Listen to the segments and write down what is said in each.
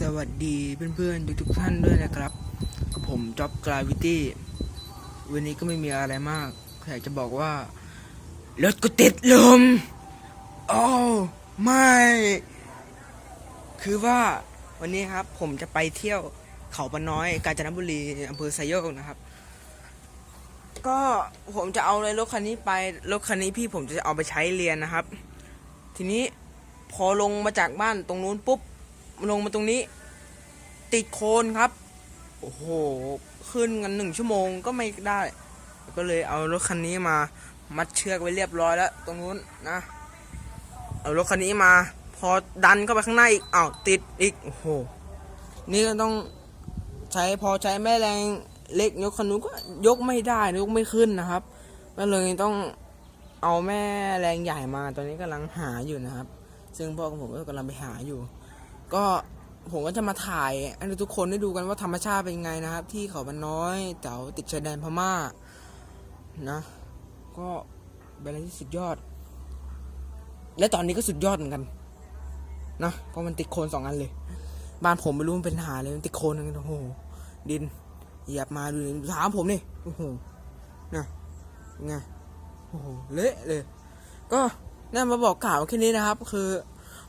สวัสดีเพื่อนๆทุกๆท่านด้วยนะครับกับผมจ็อบกราวิตี้วันนี้ก็ไม่มีอะไรมากอยากจะบอกว่ารถกูติดลมโอ้ไม่ คือว่าวันนี้ครับผมจะไปเที่ยวเขาปะน้อย กาญจนบุรีอำเภอไซโยกนะครับ ก็ผมจะเอาเลยรถคันนี้ไปรถคันนี้พี่ผมจะเอาไปใช้เรียนนะครับ ทีนี้พอลงมาจากบ้านตรงนู้นปุ๊บ ลงมาตรงนี้ ติดโคลนครับ โอ้โห ขึ้นกันหนึ่งชั่วโมงก็ไม่ได้ ก็เลยเอารถคันนี้มามัดเชือกไว้เรียบร้อยแล้ว ตรงนู้นนะ เอารถคันนี้มา พอดันเข้าไปข้างหน้าอีกอ้าวติดอีก โอ้โห นี่ก็ต้องใช้พอใช้แม่แรงเล็กยกคันนู้นก็ยกไม่ได้ยกไม่ขึ้นนะครับก็เลยต้องเอาแม่แรงใหญ่มาตอนนี้กำลังหาอยู่นะครับ ซึ่งพ่อของผมก็กำลังไปหาอยู่ ก็ผมก็จะมาถ่ายให้ทุกคนได้ดูกันว่าธรรมชาติเป็นไงนะครับ ที่เขาบันน้อยแถวติดชายแดนพม่านะ ก็เป็นอะไรที่สุดยอด และตอนนี้ก็สุดยอดเหมือนกันนะเพราะมันติดโคลนสองอันเลย บ้านผมไม่รู้มันเป็นหาเลยมันติดโคลนกันโอ้โหดินเหยียบมาดูถามผมนี่โอ้โหนะไงโอ้โหเละเลย ก็น่ามาบอกกล่าวแค่นี้นะครับ คือ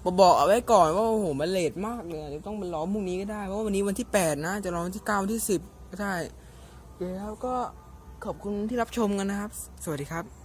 บอกบอกเอาไว้ก่อนว่าโอ้โหมันเลทมากเลยเดี๋ยวต้องไปล้อมพรุ่งนี้ก็ได้เพราะว่าวันนี้วันที่แปดนะ จะรอวันที่เก้าวันที่สิบก็ได้โอเคครับก็ขอบคุณที่รับชมกันนะครับ สวัสดีครับ